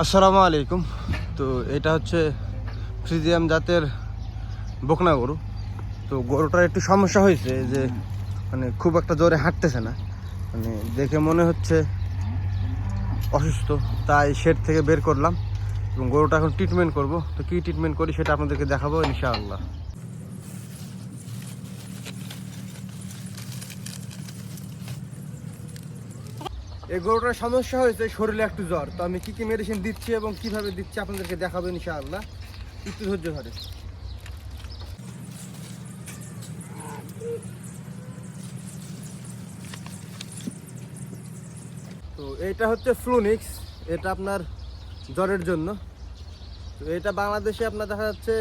আসসালামু আলাইকুম। তো এটা হচ্ছে ফ্রিজিয়াম জাতের বকনা গরু। তো গরুটার একটু সমস্যা হয়েছে যে মানে খুব একটা জোরে হাঁটতেছে না। মানে দেখে মনে হচ্ছে অসুস্থ, তাই শেড থেকে বের করলাম। এবং গরুটা এখন ট্রিটমেন্ট করব। তো কী ট্রিটমেন্ট করি সেটা আপনাদেরকে দেখাবো ইনশাআল্লাহ। এই গরুটার সমস্যা হয়েছে শরীরে একটু জ্বর। তো আমি কী কী মেডিসিন দিচ্ছি এবং কীভাবে দিচ্ছি আপনাদেরকে দেখাবো ইনশাআল্লাহ। একটু ধৈর্য ধরে। তো এইটা হচ্ছে ফ্লুনিক্স এটা আপনার জ্বরের জন্য। তো এটা বাংলাদেশে আপনার দেখা যাচ্ছে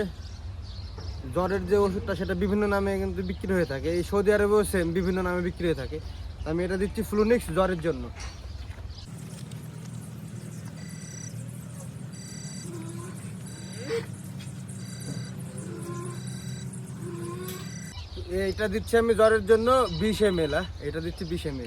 জ্বরের যে ওষুধটা, সেটা বিভিন্ন নামে কিন্তু বিক্রি হয়ে থাকে। এই সৌদি আরবেও সেম বিভিন্ন নামে বিক্রি হয়ে থাকে। আমি এটা দিচ্ছি ফ্লুনিক্স জ্বরের জন্য। এইটা দিচ্ছি আমি জ্বরের জন্য বিশ এম এল এটা দিচ্ছি বিশ এম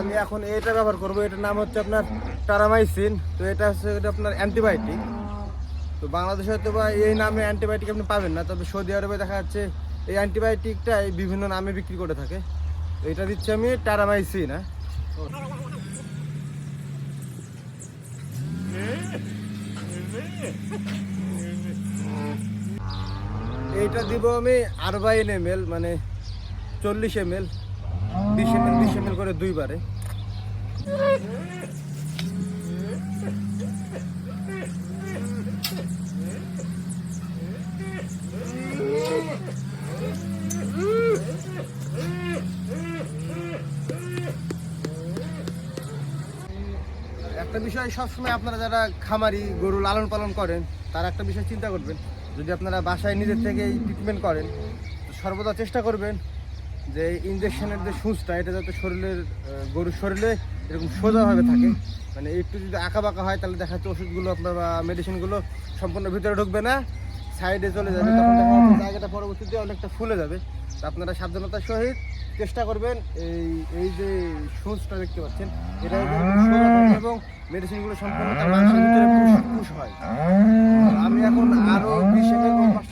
আমি এখন এটা ব্যবহার করব, এটার নাম হচ্ছে আপনার টারামাইসিন, তো এটা হচ্ছে এটা আপনার অ্যান্টিবায়োটিক। তো বাংলাদেশে হয়তো বা এই নামে অ্যান্টিবায়োটিক আপনি পাবেন না, তবে সৌদি আরবে দেখা যাচ্ছে এই অ্যান্টিবায়োটিকটাই বিভিন্ন নামে বিক্রি করে থাকে। তো এটা দিচ্ছি আমি টারামাইসিন হ্যাঁ। এইটা দিব আমি আরবাইন এম মানে চল্লিশ এম বিশ করে দুইবারে। একটা বিষয় সবসময় আপনারা যারা খামারি, গরু লালন পালন করেন, তারা একটা বিষয় চিন্তা করবেন। যদি আপনারা বাসায় নিজের থেকে ট্রিটমেন্ট করেন সর্বদা চেষ্টা করবেন যে ইঞ্জেকশনের যে সুচটা, এটা যাতে শরীরের গরুর শরীরে এরকম সোজাভাবে থাকে। মানে একটু যদি আঁকা বাঁকা হয়, তাহলে দেখা যাচ্ছে ওষুধগুলো আপনার বা মেডিসিনগুলো সম্পূর্ণ ভিতরে ঢুকবে না সাইডে চলে যাবে। জায়গাটা পরবর্তীতে অনেকটা ফুলে যাবে। তো আপনারা সাবধানতার সহিত চেষ্টা করবেন এই এই যে সুচটা দেখতে পাচ্ছেন, এটা এবং মেডিসিনগুলো সম্পূর্ণ তার মাংসের ভিতরে হয়। আমি এখন আরও বিশ এম এল দেবো।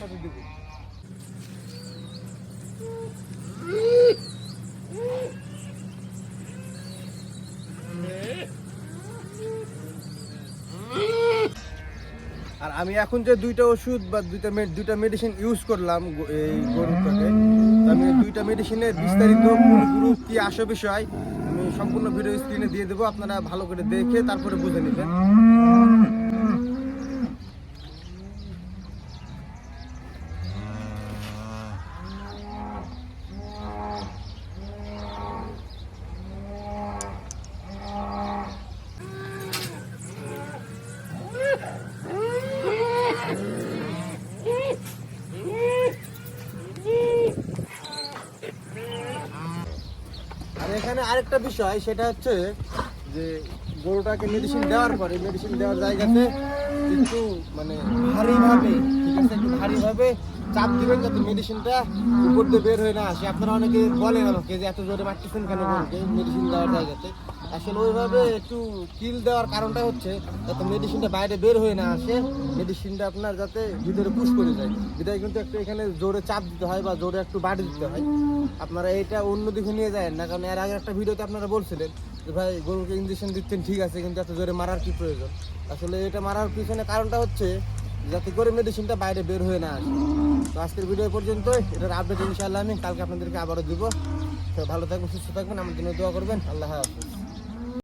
আর আমি এখন যে দুইটা ওষুধ বা দুইটা দুইটা মেডিসিন ইউজ করলাম এই গরুটাকে আমি দুইটা মেডিসিনের বিস্তারিত পুরো কি আসে বিষয় আমি সম্পূর্ণ ভিডিও স্ক্রিনে দিয়ে দেবো। আপনারা ভালো করে দেখে তারপরে বুঝে নেবেন আর এখানে আরেকটা বিষয়, সেটা হচ্ছে যে গরুটাকে মেডিসিন দেওয়ার পরে মেডিসিন দেওয়ার জায়গাতে কিন্তু মানে ভারীভাবে একটু চাপ দিবেন যাতে মেডিসিনটা উপর দিয়ে বের হয়ে না আসে। আপনারা অনেকে বলেন আমাকে যে এত জোরে কেন মেডিসিন দেওয়ার জায়গাতে। আসলে ওইভাবে একটু কিল দেওয়ার কারণটা হচ্ছে যাতে মেডিসিনটা বাইরে বের হয়ে না আসে মেডিসিনটা আপনার যাতে ভিতরে পুশ করে যায়। কিন্তু একটু এখানে জোরে চাপ দিতে হয় বা জোরে একটু বাড়ি দিতে হয়। আপনারা এটা অন্য দিকে নিয়ে যায় না, কারণ এর আগে একটা ভিডিওতে আপনারা বলছিলেন যে, ভাই, গরুকে ইঞ্জেকশন দিচ্ছেন, ঠিক আছে, কিন্তু এত জোরে মারার কি প্রয়োজন? আসলে এটা মারার পিছনে কারণটা হচ্ছে যাতে করে মেডিসিনটা বাইরে বের হয়ে না আসে। তো আজকের ভিডিও পর্যন্ত এটার আপডেট ইনশাআল্লাহ আমি কালকে আপনাদেরকে আবারও দিব। তো ভালো থাকবেন, সুস্থ থাকবেন, আমার জন্য দোয়া করবেন। আল্লাহ হাফিজ।